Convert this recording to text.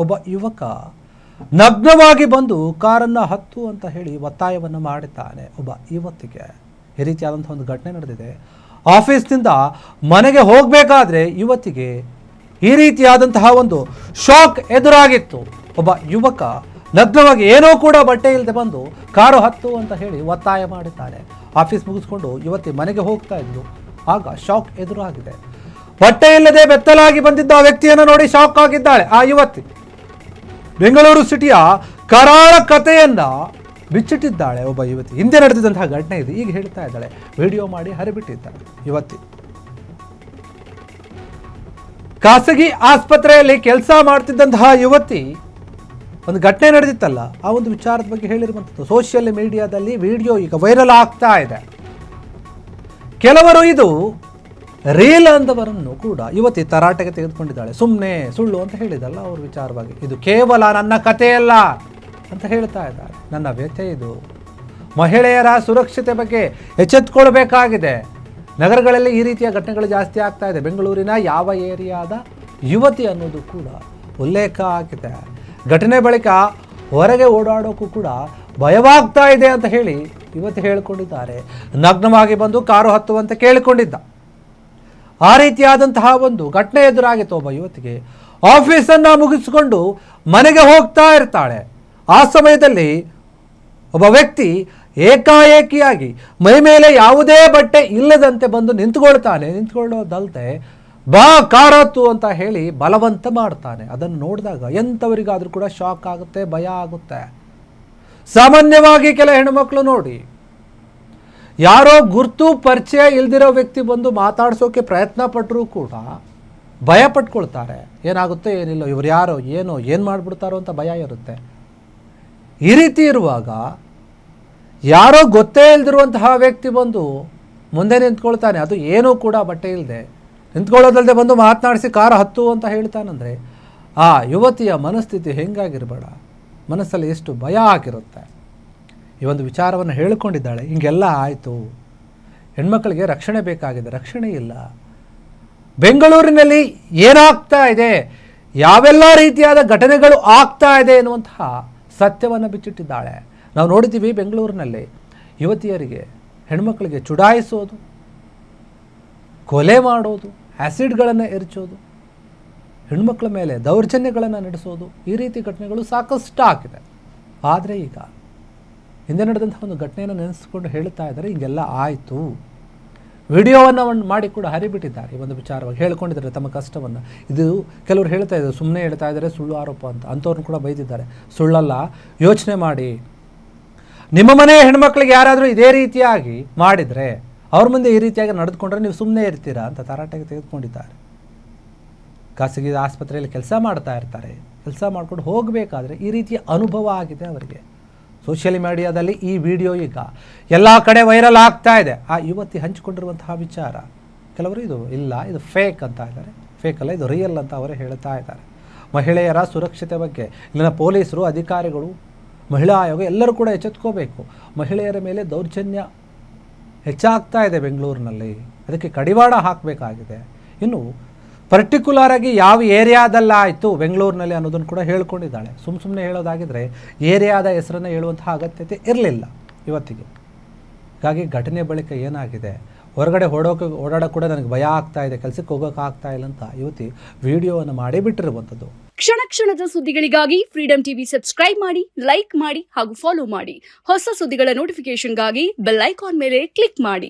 ಒಬ್ಬ ಯುವಕ ನಗ್ನವಾಗಿ ಬಂದು ಕಾರನ್ನು ಹತ್ತು ಅಂತ ಹೇಳಿ ಒತ್ತಾಯವನ್ನು ಮಾಡಿದ್ದಾನೆ ಒಬ್ಬ ಯುವತಿಗೆ. ಈ ರೀತಿಯಾದಂಥ ಒಂದು ಘಟನೆ ನಡೆದಿದೆ. ಆಫೀಸ್ನಿಂದ ಮನೆಗೆ ಹೋಗಬೇಕಾದ್ರೆ ಯುವತಿಗೆ ಈ ರೀತಿಯಾದಂತಹ ಒಂದು ಶಾಕ್ ಎದುರಾಗಿತ್ತು. ಒಬ್ಬ ಯುವಕ ನಗ್ನವಾಗಿ ಏನೋ ಕೂಡ ಬಟ್ಟೆ ಇಲ್ಲದೆ ಬಂದು ಕಾರು ಹತ್ತು ಅಂತ ಹೇಳಿ ಒತ್ತಾಯ ಮಾಡಿದ್ದಾನೆ. ಆಫೀಸ್ ಮುಗಿಸ್ಕೊಂಡು ಯುವತಿ ಮನೆಗೆ ಹೋಗ್ತಾ ಇದ್ಲು. ಆಗ ಶಾಕ್ ಎದುರಾಗಿದೆ. ಬಟ್ಟೆ ಇಲ್ಲದೆ ಬೆತ್ತಲಾಗಿ ಬಂದಿದ್ದ ಆ ವ್ಯಕ್ತಿಯನ್ನು ನೋಡಿ ಶಾಕ್ ಆಗಿದ್ದಾಳೆ ಆ ಯುವತಿ. ಬೆಂಗಳೂರು ಸಿಟಿಯ ಕರಾಳ ಕಥೆಯನ್ನ ಬಿಚ್ಚಿಟ್ಟಿದ್ದಾಳೆ ಒಬ್ಬ ಯುವತಿ. ಹಿಂದೆ ನಡೆದಿದ್ದಂತಹ ಘಟನೆ ಇದು. ಈಗ ಹೇಳ್ತಾ ಇದ್ದಾಳೆ. ವಿಡಿಯೋ ಮಾಡಿ ಹರಿಬಿಟ್ಟಿದ್ದಾಳೆ. ಯುವತಿ. ಖಾಸಗಿ ಆಸ್ಪತ್ರೆಯಲ್ಲಿ ಕೆಲಸ ಮಾಡ್ತಿದ್ದಂತಹ ಯುವತಿ, ಒಂದು ಘಟನೆ ನಡೆದಿತ್ತಲ್ಲ, ಆ ಒಂದು ವಿಚಾರದ ಬಗ್ಗೆ ಹೇಳಿರುವಂಥದ್ದು. ಸೋಷಿಯಲ್ ಮೀಡಿಯಾದಲ್ಲಿ ವಿಡಿಯೋ ಈಗ ವೈರಲ್ ಆಗ್ತಾ ಇದೆ. ಕೆಲವರು ಇದು ರೀಲ್ ಅಂದವರನ್ನು ಕೂಡ ಯುವತಿ ತರಾಟೆಗೆ ತೆಗೆದುಕೊಂಡಿದ್ದಾಳೆ. ಸುಮ್ಮನೆ ಸುಳ್ಳು ಅಂತ ಹೇಳಿದಲ್ಲ ಅವ್ರ ವಿಚಾರವಾಗಿ. ಇದು ಕೇವಲ ನನ್ನ ಕಥೆಯಲ್ಲ ಅಂತ ಹೇಳ್ತಾ ಇದ್ದಾರೆ ನನ್ನ ವ್ಯಥೆ ಇದು. ಮಹಿಳೆಯರ ಸುರಕ್ಷತೆ ಬಗ್ಗೆ ಎಚ್ಚೆತ್ತುಕೊಳ್ಬೇಕಾಗಿದೆ ನಗರಗಳಲ್ಲಿ ಈ ರೀತಿಯ ಘಟನೆಗಳು ಜಾಸ್ತಿ ಆಗ್ತಾ ಇದೆ. ಬೆಂಗಳೂರಿನ ಯಾವ ಏರಿಯಾದ ಯುವತಿ ಅನ್ನೋದು ಕೂಡ ಉಲ್ಲೇಖ ಆಗಿದೆ. ಘಟನೆ ಬಳಿಕ ಹೊರಗೆ ಓಡಾಡೋಕ್ಕೂ ಕೂಡ ಭಯವಾಗ್ತಾ ಇದೆ ಅಂತ ಹೇಳಿ ಯುವತಿ ಹೇಳಿಕೊಂಡಿದ್ದಾರೆ. ನಗ್ನವಾಗಿ ಬಂದು ಕಾರು ಹತ್ತುವಂತೆ ಕೇಳಿಕೊಂಡಿದ್ದ. ಆ ರೀತಿಯಾದಂತಹ ಒಂದು ಘಟನೆ ಎದುರಾಗಿತ್ತು ಒಬ್ಬ ಯುವತಿಗೆ ಆಫೀಸನ್ನು ಮುಗಿಸಿಕೊಂಡು ಮನೆಗೆ ಹೋಗ್ತಾ ಇರ್ತಾಳೆ. ಆ ಸಮಯದಲ್ಲಿ ಒಬ್ಬ ವ್ಯಕ್ತಿ ಏಕಾಏಕಿಯಾಗಿ ಮೈ ಮೇಲೆ ಯಾವುದೇ ಬಟ್ಟೆ ಇಲ್ಲದಂತೆ ಬಂದು ನಿಂತ್ಕೊಳ್ತಾನೆ. ನಿಂತ್ಕೊಳ್ಳೋದಲ್ದೆ, ಬಾ ಕಾರತ್ತು ಅಂತ ಹೇಳಿ ಬಲವಂತ ಮಾಡ್ತಾನೆ. ಅದನ್ನು ನೋಡಿದಾಗ ಎಂಥವರಿಗಾದರೂ ಕೂಡ ಶಾಕ್ ಆಗುತ್ತೆ, ಭಯ ಆಗುತ್ತೆ. ಸಾಮಾನ್ಯವಾಗಿ ಕೆಲ ಹೆಣ್ಮಕ್ಳು ನೋಡಿ ಯಾರೋ ಗುರ್ತು, ಪರಿಚಯ ಇಲ್ದಿರೋ ವ್ಯಕ್ತಿ ಬಂದು ಮಾತಾಡ್ಸೋಕೆ ಪ್ರಯತ್ನ ಪಟ್ಟರೂ ಕೂಡ ಭಯ ಪಟ್ಕೊಳ್ತಾರೆ ಏನಾಗುತ್ತೆ, ಏನಿಲ್ಲ, ಇವ್ರು ಯಾರೋ, ಏನೋ, ಏನು ಮಾಡಿಬಿಡ್ತಾರೋ ಅಂತ ಭಯ ಇರುತ್ತೆ. ಈ ರೀತಿ ಇರುವಾಗ ಯಾರೋ ಗೊತ್ತೇ ಇಲ್ದಿರುವಂತಹ ವ್ಯಕ್ತಿ ಬಂದು ಮುಂದೆ ನಿಂತ್ಕೊಳ್ತಾನೆ. ಅದು ಏನೂ ಕೂಡ ಬಟ್ಟೆ ಇಲ್ಲದೆ ನಿಂತ್ಕೊಳ್ಳೋದಲ್ಲದೆ ಬಂದು ಮಾತನಾಡಿಸಿ ಕಾರ ಹತ್ತು ಅಂತ ಹೇಳ್ತಾನಂದರೆ, ಆ ಯುವತಿಯ ಮನಸ್ಥಿತಿ ಹೆಂಗಾಗಿರ್ಬೇಡ. ಮನಸ್ಸಲ್ಲಿ ಎಷ್ಟು ಭಯ ಆಗಿರುತ್ತೆ. ಈ ಒಂದು ವಿಚಾರವನ್ನು ಹೇಳಿಕೊಂಡಿದ್ದಾಳೆ, ಹಿಂಗೆಲ್ಲ ಆಯಿತು. ಹೆಣ್ಮಕ್ಳಿಗೆ ರಕ್ಷಣೆ ಬೇಕಾಗಿದೆ. ರಕ್ಷಣೆ ಇಲ್ಲ. ಬೆಂಗಳೂರಿನಲ್ಲಿ ಏನಾಗ್ತಾ ಇದೆ? ಯಾವೆಲ್ಲ ರೀತಿಯಾದ ಘಟನೆಗಳು ಆಗ್ತಾ ಇದೆ ಎನ್ನುವಂತಹ ಸತ್ಯವನ್ನು ಬಿಚ್ಚಿಟ್ಟಿದ್ದಾಳೆ. ನಾವು ನೋಡಿದ್ದೀವಿ ಬೆಂಗಳೂರಿನಲ್ಲಿ ಯುವತಿಯರಿಗೆ ಹೆಣ್ಮಕ್ಳಿಗೆ ಚುಡಾಯಿಸೋದು, ಕೊಲೆ ಮಾಡೋದು ಆ್ಯಸಿಡ್ಗಳನ್ನು ಎರಚೋದು, ಹೆಣ್ಮಕ್ಳ ಮೇಲೆ ದೌರ್ಜನ್ಯಗಳನ್ನು ನಡೆಸೋದು ಈ ರೀತಿ ಘಟನೆಗಳು ಸಾಕಷ್ಟು ಆಗಿದೆ ಆದರೆ ಈಗ ಹಿಂದೆ ನಡೆದಂಥ ಒಂದು ಘಟನೆಯನ್ನು ನೆನೆಸ್ಕೊಂಡು ಹೇಳ್ತಾ ಇದ್ದಾರೆ, ಹಿಂಗೆಲ್ಲ ಆಯಿತು. ವಿಡಿಯೋವನ್ನು ಒಂದು ಮಾಡಿ ಕೂಡ ಹರಿಬಿಟ್ಟಿದ್ದಾರೆ. ಈ ಒಂದು ವಿಚಾರವಾಗಿ ಹೇಳ್ಕೊಂಡಿದ್ದಾರೆ ತಮ್ಮ ಕಷ್ಟವನ್ನು. ಇದು ಕೆಲವರು ಹೇಳ್ತಾ ಇದ್ದಾರೆ ಸುಮ್ಮನೆ ಹೇಳ್ತಾ ಇದ್ದಾರೆ, ಸುಳ್ಳು ಆರೋಪ ಅಂತ. ಅಂಥವ್ರನ್ನ ಕೂಡ ಬೈದಿದ್ದಾರೆ. ಸುಳ್ಳಲ್ಲ, ಯೋಚನೆ ಮಾಡಿ. ನಿಮ್ಮ ಮನೆಯ ಹೆಣ್ಮಕ್ಳಿಗೆ ಯಾರಾದರೂ ಇದೇ ರೀತಿಯಾಗಿ ಮಾಡಿದರೆ, ಅವ್ರ ಮುಂದೆ ಈ ರೀತಿಯಾಗಿ ನಡೆದುಕೊಂಡ್ರೆ ನೀವು ಸುಮ್ಮನೆ ಇರ್ತೀರಾ ಅಂತ ತರಾಟೆಗೆ ತೆಗೆದುಕೊಂಡಿದ್ದಾರೆ. ಖಾಸಗಿ ಆಸ್ಪತ್ರೆಯಲ್ಲಿ ಕೆಲಸ ಮಾಡ್ತಾ ಇರ್ತಾರೆ. ಕೆಲಸ ಮಾಡ್ಕೊಂಡು ಹೋಗಬೇಕಾದ್ರೆ ಈ ರೀತಿಯ ಅನುಭವ ಆಗಿದೆ ಅವರಿಗೆ. ಸೋಷಿಯಲ್ ಮೀಡಿಯಾದಲ್ಲಿ ಈ ವಿಡಿಯೋ ಈಗ ಎಲ್ಲ ಕಡೆ ವೈರಲ್ ಆಗ್ತಾ ಇದೆ. ಆ ಯುವತಿ ಹಂಚಿಕೊಂಡಿರುವಂತಹ ವಿಚಾರ, ಕೆಲವರು ಇದು ಇಲ್ಲ, ಇದು ಫೇಕ್ ಅಂತ ಇದ್ದಾರೆ. ಫೇಕ್ ಅಲ್ಲ, ಇದು ರಿಯಲ್ ಅಂತ ಅವರೇ ಹೇಳ್ತಾ ಇದ್ದಾರೆ. ಮಹಿಳೆಯರ ಸುರಕ್ಷತೆ ಬಗ್ಗೆ ಇಲ್ಲಿನ ಪೊಲೀಸರು, ಅಧಿಕಾರಿಗಳು, ಮಹಿಳಾ ಆಯೋಗ ಎಲ್ಲರೂ ಕೂಡ ಎಚ್ಚೆತ್ಕೋಬೇಕು. ಮಹಿಳೆಯರ ಮೇಲೆ ದೌರ್ಜನ್ಯ ಹೆಚ್ಚಾಗ್ತಾ ಇದೆ ಬೆಂಗಳೂರಿನಲ್ಲಿ. ಅದಕ್ಕೆ ಕಡಿವಾಣ ಹಾಕಬೇಕಾಗಿದೆ. ಇನ್ನು ಪರ್ಟಿಕ್ಯುಲರ್ ಆಗಿ ಯಾವ ಏರಿಯಾದಲ್ಲಾಯಿತು ಬೆಂಗಳೂರಿನಲ್ಲಿ ಅನ್ನೋದನ್ನು ಕೂಡ ಹೇಳ್ಕೊಂಡಿದ್ದಾಳೆ. ಸುಮ್ಮ ಸುಮ್ಮನೆ ಹೇಳೋದಾಗಿದ್ದರೆ ಏರಿಯಾದ ಹೆಸರನ್ನು ಹೇಳುವಂತಹ ಅಗತ್ಯತೆ ಇರಲಿಲ್ಲ ಇವತ್ತಿಗೆ. ಹೀಗಾಗಿ ಘಟನೆ ಬಳಿಕ ಏನಾಗಿದೆ? ಹೊರಗಡೆ ಓಡೋಕೆ, ಓಡಾಡೋಕೆ ಕೂಡ ನನಗೆ ಭಯ ಆಗ್ತಾ ಇದೆ, ಕೆಲಸಕ್ಕೆ ಹೋಗೋಕೆ ಆಗ್ತಾ ಇಲ್ಲ ಅಂತ ಯುವತಿ ವಿಡಿಯೋವನ್ನು ಮಾಡಿ ಬಿಟ್ಟಿರುವಂಥದ್ದು. ಕ್ಷಣ ಕ್ಷಣದ ಸುದ್ದಿಗಳಿಗಾಗಿ ಫ್ರೀಡಂ ಟಿವಿ ಸಬ್ಸ್ಕ್ರೈಬ್ ಮಾಡಿ ಲೈಕ್ ಮಾಡಿ ಹಾಗೂ ಫಾಲೋ ಮಾಡಿ. ಹೊಸ ಸುದ್ದಿಗಳ ನೋಟಿಫಿಕೇಶನ್ಗಾಗಿ ಬೆಲ್ ಐಕಾನ್ ಮೇಲೆ ಕ್ಲಿಕ್ ಮಾಡಿ.